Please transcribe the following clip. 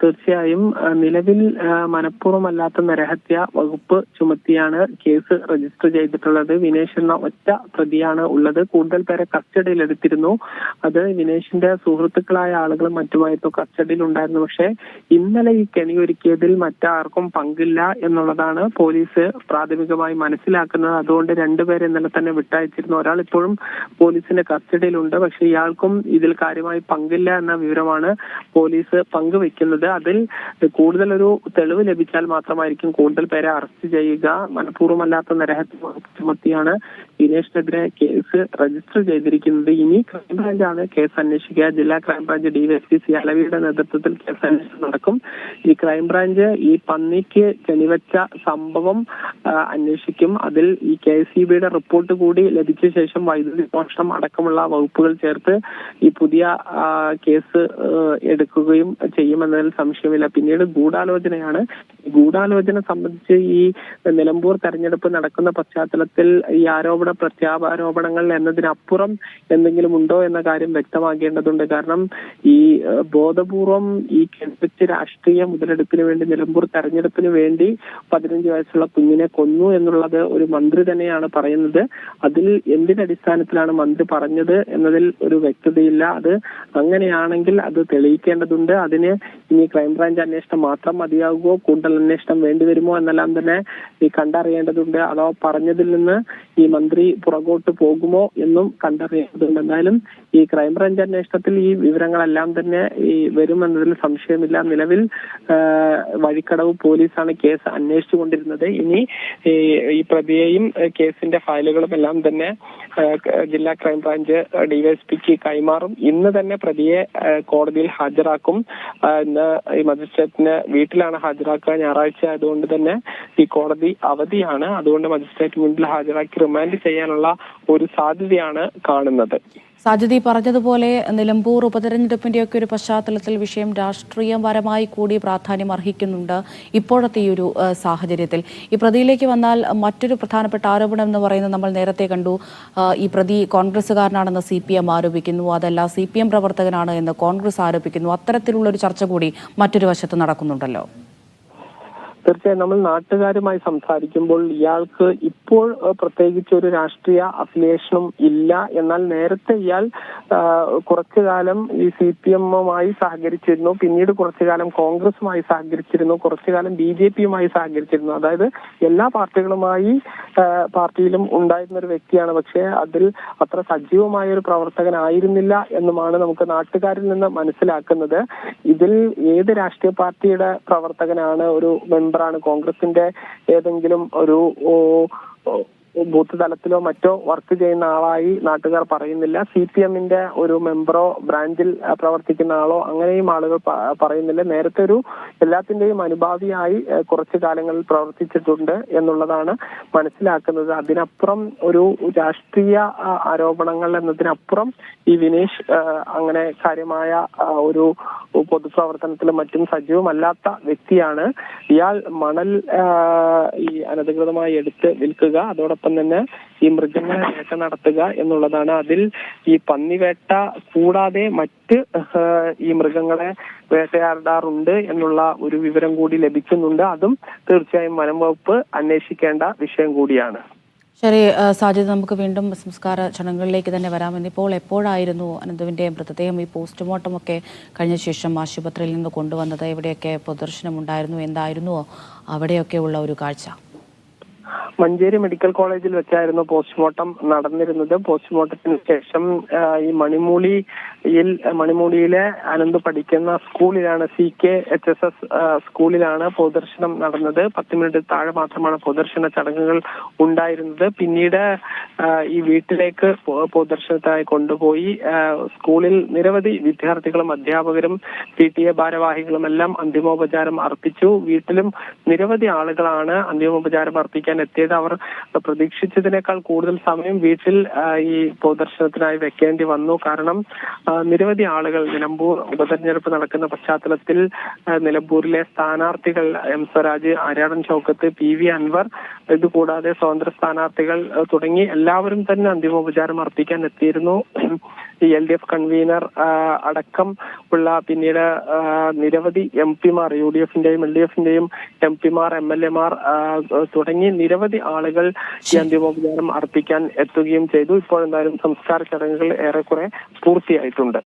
തീർച്ചയായും നിലവിൽ മനഃപൂർവമല്ലാത്ത നരഹത്യ വകുപ്പ് ചുമത്തിയാണ് കേസ് രജിസ്റ്റർ ചെയ്തിട്ടുള്ളത്. വിനേഷ് എന്ന ഒറ്റ പ്രതിയാണ് ഉള്ളത്. കൂടുതൽ പേരെ കസ്റ്റഡിയിൽ എടുത്തിരുന്നു. അത് വിനേഷിന്റെ സുഹൃത്തുക്കളായ ആളുകളും മറ്റുമായിട്ടോ കസ്റ്റഡിയിൽ ഉണ്ടായിരുന്നു പക്ഷേ ഇന്നലെ ഈ കെണിയൊരുക്കിയതിൽ മറ്റാർക്കും പങ്കില്ല എന്നുള്ളതാണ് പോലീസ് പ്രാഥമികമായി മനസ്സിലാക്കുന്നത്. അതുകൊണ്ട് രണ്ടുപേരെ ഇന്നലെ തന്നെ വിട്ടയച്ചിരുന്നു. ഒരാൾ ഇപ്പോഴും പോലീസിന്റെ കസ്റ്റഡിയിലുണ്ട്. പക്ഷേ ഇയാൾക്കും ഇതിൽ കാര്യമായി പങ്കില്ല എന്ന വിവരമാണ് പോലീസ് പങ്കുവെക്കുന്നത് അതിൽ കൂടുതൽ ഒരു തെളിവ് ലഭിച്ചാൽ മാത്രമായിരിക്കും കൂടുതൽ പേരെ അറസ്റ്റ് ചെയ്യുക. മനഃപൂർവമല്ലാത്ത നരഹത്യ ചുമത്തിയാണ് ദിനേഷിനെതിരെ കേസ് രജിസ്റ്റർ ചെയ്തിരിക്കുന്നത്. ഇനി ക്രൈംബ്രാഞ്ചാണ് കേസ് അന്വേഷിക്കുക. ജില്ലാ ക്രൈംബ്രാഞ്ച് ഡിവൈഎസ്പി സി അലവിയുടെ നേതൃത്വത്തിൽ കേസ് അന്വേഷണം നടക്കും. ഈ ക്രൈംബ്രാഞ്ച് ഈ പന്നിക്ക് കെണിവെച്ച സംഭവം അന്വേഷിക്കും. അതിൽ ഈ കെ സി ബിയുടെ റിപ്പോർട്ട് കൂടി ലഭിച്ച ശേഷം വൈദ്യുതി മോഷണം അടക്കമുള്ള വകുപ്പുകൾ ചേർത്ത് ഈ പുതിയ കേസ് എടുക്കുകയും ചെയ്യുമെന്നതിൽ സംശയമില്ല. പിന്നീട് ഗൂഢാലോചനയാണ്. ഗൂഢാലോചന സംബന്ധിച്ച് ഈ നിലമ്പൂർ തെരഞ്ഞെടുപ്പ് നടക്കുന്ന പശ്ചാത്തലത്തിൽ ഈ ആരോപണ പ്രത്യാരോപണങ്ങൾ എന്നതിനപ്പുറം എന്തെങ്കിലും ഉണ്ടോ എന്ന കാര്യം വ്യക്തമാക്കേണ്ടതുണ്ട് കാരണം ഈ ബോധപൂർവം ഈ കെട്ടിച്ച് രാഷ്ട്രീയ മുതലെടുപ്പിന് വേണ്ടി നിലമ്പൂർ തെരഞ്ഞെടുപ്പിന് വേണ്ടി പതിനഞ്ച് വയസ്സുള്ള കുഞ്ഞിനെ കൊന്നു എന്നുള്ളത് ഒരു മന്ത്രി തന്നെയാണ് പറയുന്നത്. അതിൽ എന്തിനടിസ്ഥാനത്തിലാണ് മന്ത്രി പറഞ്ഞത് എന്നതിൽ ഒരു വ്യക്തതയില്ല. അത് അങ്ങനെയാണെങ്കിൽ അത് തെളിയിക്കേണ്ടതുണ്ട്. അതിന് ഇനി ക്രൈംബ്രാഞ്ച് അന്വേഷണം മാത്രം മതിയാകുമോ കൂടുതൽ അന്വേഷണം വേണ്ടിവരുമോ എന്നെല്ലാം തന്നെ ഈ കണ്ടറിയേണ്ടതുണ്ട്. അതോ പറഞ്ഞതിൽ നിന്ന് ഈ മന്ത്രി പുറകോട്ട് പോകുമോ എന്നും കണ്ടറിയേണ്ടതുണ്ട്. എന്തായാലും ഈ ക്രൈംബ്രാഞ്ച് അന്വേഷണത്തിൽ ഈ വിവരങ്ങളെല്ലാം തന്നെ ഈ വരുമെന്നതിൽ സംശയമില്ല. നിലവിൽ വഴിക്കടവ് പോലീസാണ് കേസ് അന്വേഷിച്ചു കൊണ്ടിരുന്നത്. ഇനി ഈ പ്രതിയെയും കേസിന്റെ ഫയലുകളും എല്ലാം തന്നെ ജില്ലാ ക്രൈംബ്രാഞ്ച് ഡിവൈഎസ്പിക്ക് കൈമാറും. ഇന്ന് തന്നെ പ്രതിയെ കോടതിയിൽ ഹാജരാക്കും. ഈ മജിസ്ട്രേറ്റിന് വീട്ടിലാണ് ഹാജരാക്കുക ഞായറാഴ്ച ആയതുകൊണ്ട് തന്നെ ഈ കോടതി അവധിയാണ്. അതുകൊണ്ട് മജിസ്ട്രേറ്റ് മുന്നിൽ ഹാജരാക്കി റിമാൻഡ് ചെയ്യാനുള്ള ഒരു സാധ്യതയാണ് കാണുന്നത്. സാധ്യത പറഞ്ഞതുപോലെ നിലമ്പൂർ ഉപതെരഞ്ഞെടുപ്പിന്റെയൊക്കെ ഒരു പശ്ചാത്തലത്തിൽ വിഷയം രാഷ്ട്രീയപരമായി കൂടി പ്രാധാന്യം അർഹിക്കുന്നുണ്ട് ഇപ്പോഴത്തെ ഈ ഒരു സാഹചര്യത്തിൽ. ഈ പ്രതിയിലേക്ക് വന്നാൽ മറ്റൊരു പ്രധാനപ്പെട്ട ആരോപണം എന്ന് പറയുന്നത് നമ്മൾ നേരത്തെ കണ്ടു. ഈ പ്രതി കോൺഗ്രസ്സുകാരനാണെന്ന് സി പി എം ആരോപിക്കുന്നു. അതല്ല സി പി എം പ്രവർത്തകനാണ് എന്ന് കോൺഗ്രസ് ആരോപിക്കുന്നു. അത്തരത്തിലുള്ള ഒരു ചർച്ച കൂടി മറ്റൊരു വശത്ത് നടക്കുന്നുണ്ടല്ലോ. തീർച്ചയായും നമ്മൾ നാട്ടുകാരുമായി സംസാരിക്കുമ്പോൾ ഇയാൾക്ക് ഇപ്പോൾ പ്രത്യേകിച്ച് ഒരു രാഷ്ട്രീയ അഫിലിയേഷനും ഇല്ല. എന്നാൽ നേരത്തെ ഇയാൾ കുറച്ചു കാലം ഈ സി പി എമ്മുമായി സഹകരിച്ചിരുന്നു. പിന്നീട് കുറച്ചു കാലം കോൺഗ്രസുമായി സഹകരിച്ചിരുന്നു. കുറച്ചു കാലം ബി ജെ പിയുമായി സഹകരിച്ചിരുന്നു. അതായത് എല്ലാ പാർട്ടികളുമായി പാർട്ടിയിലും ഉണ്ടായിരുന്ന ഒരു വ്യക്തിയാണ്. പക്ഷേ അതിൽ അത്ര സജീവമായ ഒരു പ്രവർത്തകനായിരുന്നില്ല എന്നുമാണ് നമുക്ക് നാട്ടുകാരിൽ നിന്ന് മനസ്സിലാക്കുന്നത്. ഇതിൽ ഏത് രാഷ്ട്രീയ പാർട്ടിയുടെ പ്രവർത്തകനാണ് ഒരു മെമ്പറാണ് കോൺഗ്രസിന്റെ ഏതെങ്കിലും ഒരു ബൂത്ത് തലത്തിലോ മറ്റോ വർക്ക് ചെയ്യുന്ന ആളായി നാട്ടുകാർ പറയുന്നില്ല. സി പി എമ്മിന്റെ ഒരു മെമ്പറോ ബ്രാഞ്ചിൽ പ്രവർത്തിക്കുന്ന ആളോ അങ്ങനെയും ആളുകൾ പറയുന്നില്ല. നേരത്തെ ഒരു എല്ലാത്തിന്റെയും അനുഭാവിയായി കുറച്ചു കാലങ്ങളിൽ പ്രവർത്തിച്ചിട്ടുണ്ട് എന്നുള്ളതാണ് മനസ്സിലാക്കുന്നത്. അതിനപ്പുറം ഒരു രാഷ്ട്രീയ ആരോപണങ്ങൾ എന്നതിനപ്പുറം ഈ വിനേഷ് അങ്ങനെ കാര്യമായ ഒരു പൊതുപ്രവർത്തനത്തിലും മറ്റും സജീവമല്ലാത്ത വ്യക്തിയാണ്. ഇയാൾ മണൽ ഈ അനധികൃതമായി എടുത്ത് വിൽക്കുക അതോടൊപ്പം തന്നെ ഈ മൃഗങ്ങളെ വേട്ട നടത്തുക എന്നുള്ളതാണ്. അതിൽ ഈ പന്നിവേട്ട കൂടാതെ മറ്റ് ഈ മൃഗങ്ങളെ വേട്ടയാടാറുണ്ട് എന്നുള്ള ഒരു വിവരം കൂടി ലഭിക്കുന്നുണ്ട്. അതും തീർച്ചയായും വനം വകുപ്പ് അന്വേഷിക്കേണ്ട വിഷയം കൂടിയാണ്. ശരി സാധ്യത നമുക്ക് വീണ്ടും സംസ്കാര ചടങ്ങുകളിലേക്ക് തന്നെ വരാമെന്ന് ഇപ്പോൾ എപ്പോഴായിരുന്നു അനന്തുവിന്റെ മൃതദേഹം ഈ പോസ്റ്റ്മോർട്ടം ഒക്കെ കഴിഞ്ഞ ശേഷം ആശുപത്രിയിൽ നിന്ന് കൊണ്ടുവന്നത്? എവിടെയൊക്കെ പ്രദർശനം ഉണ്ടായിരുന്നു എന്തായിരുന്നു? അവിടെയൊക്കെ ഉള്ള ഒരു കാഴ്ച. മഞ്ചേരി മെഡിക്കൽ കോളേജിൽ വെച്ചായിരുന്നു പോസ്റ്റ്മോർട്ടം നടന്നിരുന്നത്. പോസ്റ്റ്മോർട്ടത്തിന് ശേഷം ഈ മണിമൂളിയിൽ മണിമൂളിയിലെ അനന്ത് പഠിക്കുന്ന സ്കൂളിലാണ് C K H S S സ്കൂളിലാണ് പൊതുദർശനം നടന്നത്. പത്ത് മിനിറ്റ് താഴെ മാത്രമാണ് പൊതുദർശന ചടങ്ങുകൾ ഉണ്ടായിരുന്നത്. പിന്നീട് ഈ വീട്ടിലേക്ക് പൊതുദർശനത്തിനായി കൊണ്ടുപോയി. സ്കൂളിൽ നിരവധി വിദ്യാർത്ഥികളും അധ്യാപകരും പി ടി എ ഭാരവാഹികളും എല്ലാം അന്തിമോപചാരം അർപ്പിച്ചു. വീട്ടിലും നിരവധി ആളുകളാണ് അന്തിമോപചാരം അർപ്പിക്കാൻ എത്തിയത്. അവർ പ്രതീക്ഷിച്ചതിനേക്കാൾ കൂടുതൽ സമയം വീട്ടിൽ ഈ പൊതുദർശനത്തിനായി വെക്കേണ്ടി വന്നു. കാരണം നിരവധി ആളുകൾ നിലമ്പൂർ ഉപതെരഞ്ഞെടുപ്പ് നടക്കുന്ന പശ്ചാത്തലത്തിൽ നിലമ്പൂരിലെ സ്ഥാനാർത്ഥികൾ M Swaraj Aryadan Shoukath P V Anvar ഇതുകൂടാതെ സ്വതന്ത്ര സ്ഥാനാർത്ഥികൾ തുടങ്ങി എല്ലാവരും തന്നെ അന്തിമോപചാരം അർപ്പിക്കാൻ എത്തിയിരുന്നു. എൽ ഡി എഫ് കൺവീനർ അടക്കം ഉള്ള പിന്നീട് നിരവധി എം പിമാർ യു ഡി എഫിന്റെയും എൽ ഡി എഫിന്റെയും എം പിമാർ എം എൽ എമാർ തുടങ്ങി നിരവധി ആളുകൾ ഈ അന്തിമോപചാരം അർപ്പിക്കാൻ എത്തുകയും ചെയ്തു. ഇപ്പോൾ എന്തായാലും സംസ്കാര ചടങ്ങുകൾ ഏറെക്കുറെ പൂർത്തിയായിട്ടുണ്ട്.